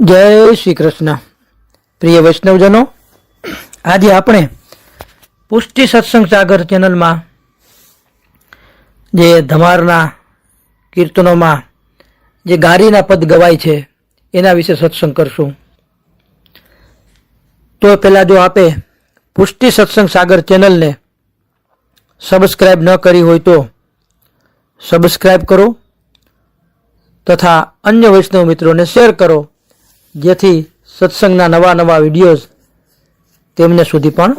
જય શ્રી કૃષ્ણ પ્રિય વૈષ્ણવજનો, આજે આપણે પુષ્ટિ સત્સંગ સાગર ચેનલમાં જે ધમારના કીર્તનોમાં જે ગારીના પદ ગવાય છે, એના વિશે સત્સંગ કરશું. તો પહેલાં જો આપે પુષ્ટિ સત્સંગ સાગર ચેનલને સબસ્ક્રાઈબ ન કરી હોય તો સબસ્ક્રાઈબ કરો તથા અન્ય વૈષ્ણવ મિત્રોને શેર કરો. જેથી સત્સંગના નવા નવા વિડીયોઝ તેમને સુધી પણ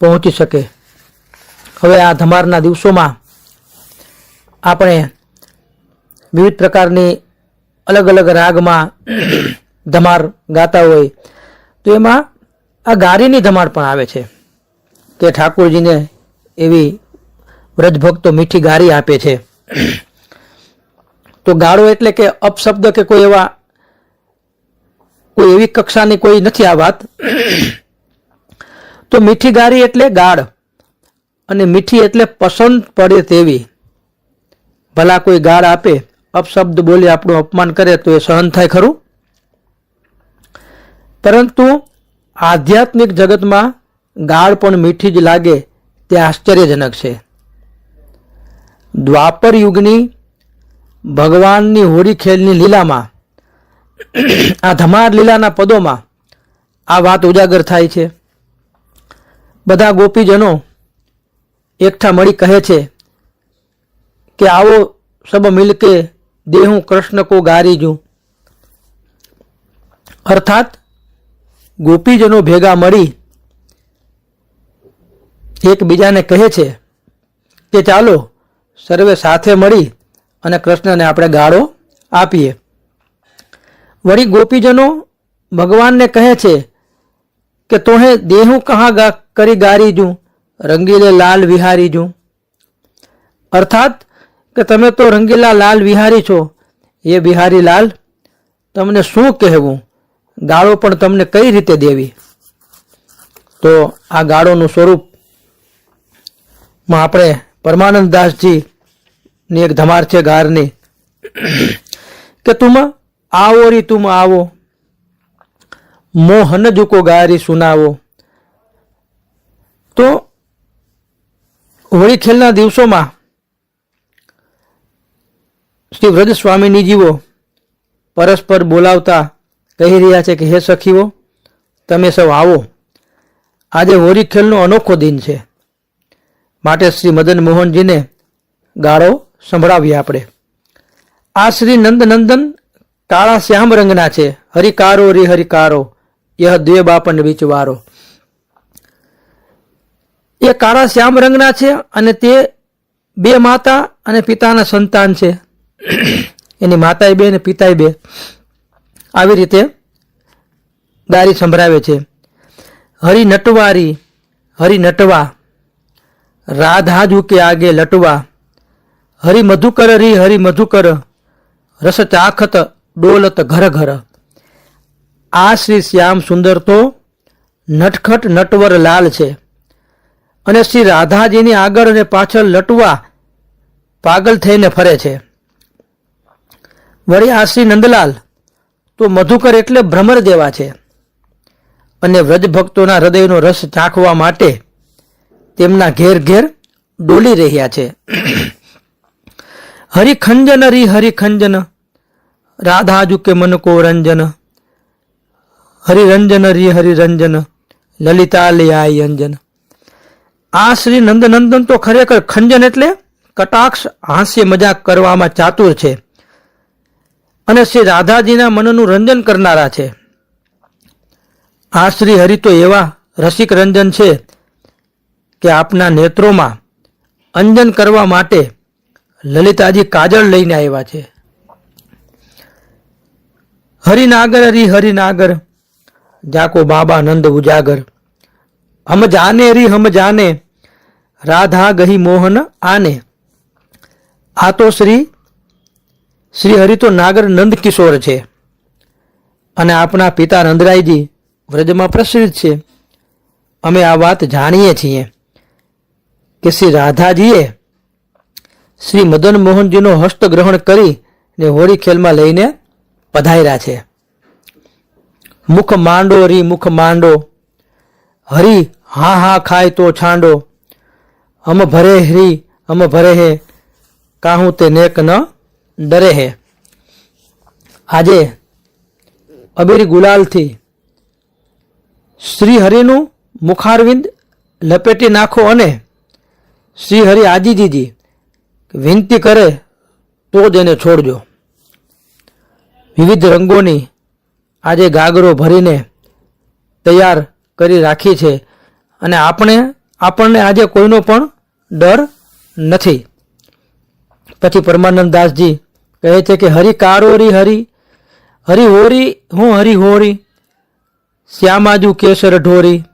પહોંચી શકે. હવે આ ધમારના દિવસોમાં આપણે વિવિધ પ્રકારની અલગ અલગ રાગમાં ધમાર ગાતા હોય તો એમાં આ ગારીની ધમાર પણ આવે છે કે ઠાકોરજીને એવી વ્રજભક્તો મીઠી ગારી આપે છે. તો ગાળો એટલે કે અપશબ્દ કે કોઈ એવા કોઈ એવી કક્ષાની કોઈ નથી આ વાત. તો મીઠી ગારી એટલે ગાળ અને મીઠી એટલે પસંદ પડે તેવી. ભલા કોઈ ગાળ આપે, અપશબ્દ બોલી આપણું અપમાન કરે તો એ સહન થાય ખરું? પરંતુ આધ્યાત્મિક જગતમાં ગાળ પણ મીઠી જ લાગે તે આશ્ચર્યજનક છે. દ્વાપર યુગની ભગવાનની હોળી ખેલની લીલામાં આ ધમાર લીલાના પદોમાં આ વાત ઉજાગર થાય છે. બધા ગોપીજનો એકઠા મળી કહે છે કે આવો સબ મિલકે દેહું કૃષ્ણ કો ગારી જું. અર્થાત ગોપીજનો ભેગા મળી એકબીજાને કહે છે કે ચાલો સર્વે સાથે મળી અને કૃષ્ણને આપણે ગાળો આપીએ. વળી ગોપીજનો ભગવાનને કહે છે કે તોહે દેહું કહા ગા કરી ગારી જું રંગીલે લાલ વિહારી જું અર્થાત કે તમે તો રંગીલા લાલ વિહારી છો, એ બિહારી લાલ તમને શું કહેવું? ગાળો પણ તમને કઈ રીતે દેવી? તો આ ગાળોનું સ્વરૂપમાં આપણે પરમાનંદ દાસજીની એક ધમાર છે ગારની, કે તુમ આવો રી તુમ આવો. મોહન જુકો ગારી સુનાવો. તો હોળી ખેલના દિવસોમાં શ્રી વ્રજ સ્વામીનીજીઓ પરસ્પર બોલાવતા કહી રહ્યા છે કે, હે સખીઓ, તમે સૌ આવો. આજે હોળી ખેલનો અનોખો દિન છે. માટે શ્રી મદન મોહનજીને ગાળો સંભળાવીએ આપણે. આ શ્રી નંદનંદન કાળા શ્યામ રંગના છે, હરિકારો રે હરિકારો, યહ દ્વે બાપન વિચવારો એ કાળા શ્યામ રંગના છે અને તે બે માતા અને પિતાના સંતાન છે. એની માતાએ બે અને પિતાએ બે. આવી રીતે દારી સંભળાવે છે. હરિ નટવારી, હરિ નટવા, રાધા કે આગે લટવા. હરિ મધુકર રી, હરિ મધુકર, રસ ચાખત ડોલત ઘર ઘર આ શ્રી શ્યામ સુંદર તો નટખટ નટવર લાલ છે. અને શ્રી રાધાજીની આગળ અને પાછળ લટવા પાગલ થઈને ફરે છે. વળી આ શ્રી નંદલાલ તો મધુકર એટલે ભ્રમર જેવા છે. અને વ્રજ ભક્તોના હૃદયનો રસ ચાખવા માટે તેમના ઘેર ઘેર ડોલી રહ્યા છે. હરિખંજન રી હરિખંજન રાધાજુ કે મન કો રંજન, હરિરંજન રી હરિરંજન, લલિતા લયાય અંજન. આ શ્રી નંદનંદન તો ખરેખર ખંજન એટલે કટાક્ષ, હાસ્ય, મજાક કરવામાં ચાતુર છે. અને શ્રી રાધાજીના મનનું રંજન કરનારા છે. આ શ્રી હરિ તો એવા રસિક રંજન છે કે આપના નેત્રોમાં અંજન કરવા માટે લલિતાજી કાજળ લઈને આવ્યા છે. હરિનાગર હરી હરિનાગર, જાકો બાબા નંદ ઉજાગર. હમ જાને રી, હમ જાને, રાધા ગહી મોહન આને. આ તો શ્રી શ્રી હરિ તો નાગર નંદ કિશોર છે. અને આપણા પિતા નંદરાયજી વ્રજમાં પ્રસિદ્ધ છે. અમે આ વાત જાણીએ છીએ કે શ્રી રાધાજીએ શ્રી મદન મોહનજીનો હસ્ત ગ્રહણ કરી ને હોળી ખેલમાં લઈને પધાર્યા છે. મુખ માંડો રી, મુખ માંડો. હરી, હા હા, ખાય તો છાંડો. હમ ભરે હરી હમ ભરે હે. કાહું તે નેક ન ડરે હે. આજે અબીર ગુલાલથી શ્રી હરિનું મુખારવિંદ લપેટી નાખો અને શ્રી હરિ આજીજીજી વિનંતી કરે તો જ એને છોડજો. વિવિધ રંગોની આજે ગાગરો ભરીને તૈયાર કરી રાખી છે અને આપણે આપણને આજે કોઈનો પણ ડર નથી. પછી પરમાનંદ દાસજી કહે છે કે, હરિ કારોરી હરિ હરિ હોરી, હું હરિ હોરી, શ્યામાજુ કેસર ઢોરી,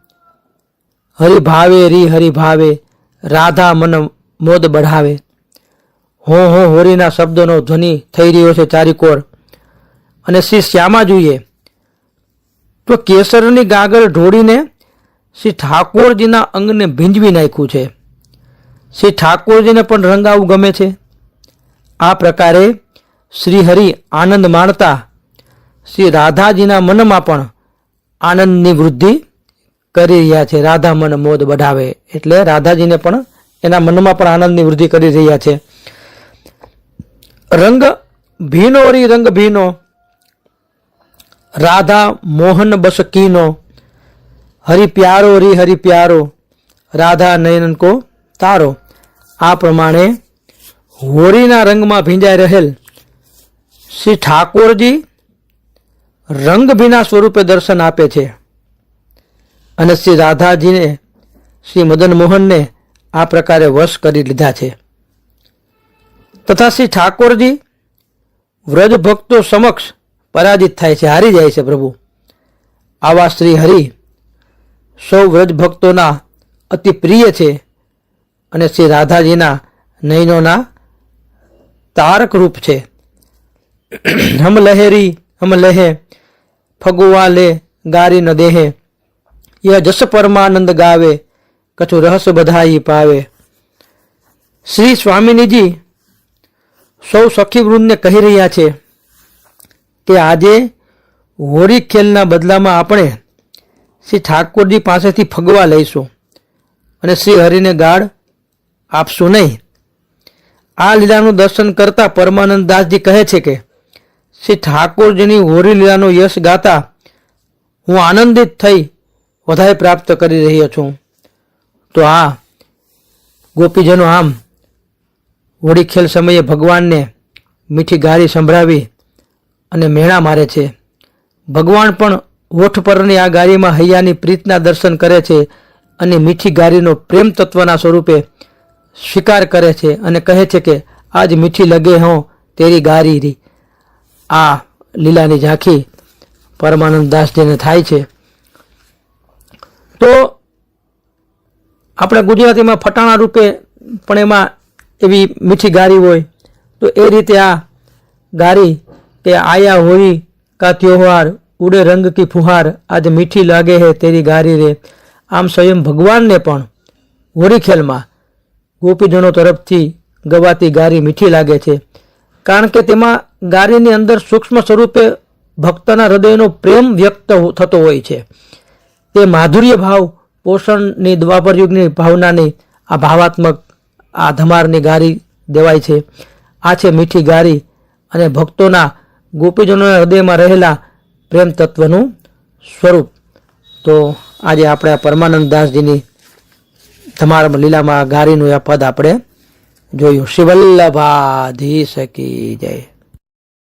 હરિ ભાવે રી, હરિ ભાવે, રાધા મન મોદ બઢાવે. હો હો, હોરીના શબ્દોનો ધ્વનિ થઈ રહ્યો છે ચારિકોર. અને શ્રી શ્યામાજુએ તો કેસરની ગાગર ઢોળીને શ્રી ઠાકોરજીના અંગને ભીંજવી નાખ્યું છે. શ્રી ઠાકોરજીને પણ રંગાવું ગમે છે. આ પ્રકારે શ્રી હરિ આનંદ માણતા શ્રી રાધાજીના મનમાં પણ આનંદની વૃદ્ધિ કરી રહ્યા છે. રાધા મન મોદ બઢાવે એટલે રાધાજીને પણ એના મનમાં પણ આનંદની વૃદ્ધિ કરી રહ્યા છે. રંગ ભીનો રી રંગ ભીનો. રાધા મોહન બસ કીનો, હરિ પ્યારો, રી હરિ પ્યારો, રાધા નયન કો તારો. આ પ્રમાણે હોળીના રંગમાં ભીંજાઈ રહેલ શ્રી ઠાકોરજી રંગભીના સ્વરૂપે દર્શન આપે છે. અને શ્રી રાધાજીને, શ્રી મદન મોહનને આ પ્રકારે વશ કરી લીધા છે. તથા શ્રી ઠાકોરજી વ્રજ ભક્તો સમક્ષ પરાજિત થાય છે, હારી જાય છે પ્રભુ. આવા શ્રી હરિ સૌ વ્રજ ભક્તોના અતિ પ્રિય છે અને શ્રી રાધાજીના નયનોના તારક રૂપ છે. હમ લહેરી હમ લહે ફગુવા લે, ગારી ન દેહે. ય જસ પરમાનંદ ગાવે, કછું રહસ બધાઈ પાવે. શ્રી સ્વામિનીજી સૌ સખી વૃંદને કહી રહ્યા છે કે આજે હોળી ખેલના બદલામાં આપણે શ્રી ઠાકોરજી પાસેથી ફગવા લઈશું. અને શ્રી હરિને ગાળ આપશું નહીં. આ લીલાનું દર્શન કરતા પરમાનંદ દાસજી કહે છે કે, શ્રી ઠાકોરજીની હોળી લીલાનો યશ ગાતા હું આનંદિત થઈ વધારે પ્રાપ્ત કરી રહ્યો છું. તો આ ગોપીજનો આમ હોળી ખેલ સમયે ભગવાનને મીઠી ગારી સંભળાવી અને મેળા મારે છે. ભગવાન પણ હોઠ પરની આ ગારીમાં હૈયાની પ્રીતના દર્શન કરે છે અને મીઠી ગારીનો પ્રેમ તત્વના સ્વરૂપે સ્વીકાર કરે છે અને કહે છે કે, આજ મીઠી લગે હો તેરી ગારી રી. આ લીલાની ઝાંખી પરમાનંદ દાસજીને થાય છે. તો આપણે ગુજરાતીમાં ફટાણા રૂપે પણ એમાં એવી મીઠી ગારી હોય, તો એ રીતે આ ગારી કે આયા હોઈ કા ત્યોહાર ઉડે રંગ કી ફુહાર, આજ મીઠી લાગે હે તેરી ગારી રે. આમ સ્વયં ભગવાનને પણ હોળી ખેલમાં ગોપીજનો તરફથી ગવાતી ગારી મીઠી લાગે છે. કારણ કે તેમાં ગારીની અંદર સૂક્ષ્મ સ્વરૂપે ભક્તના હૃદયનો પ્રેમ વ્યક્ત થતો હોય છે. તે માધુર્ય ભાવ, પોષણની દ્વાપર યુગની ભાવનાની આ ભાવાત્મક, આ ધમારની ગારી દેવાય છે. આ છે મીઠી ગારી અને ભક્તોના ગોપીજનોના હૃદયમાં રહેલા પ્રેમ તત્વનું સ્વરૂપ. તો આજે આપણે આ પરમાનંદ દાસજીની તમારા લીલામાં ગારીનું આ પદ આપણે જોયું. શિવલ્લભાધી શકી જય.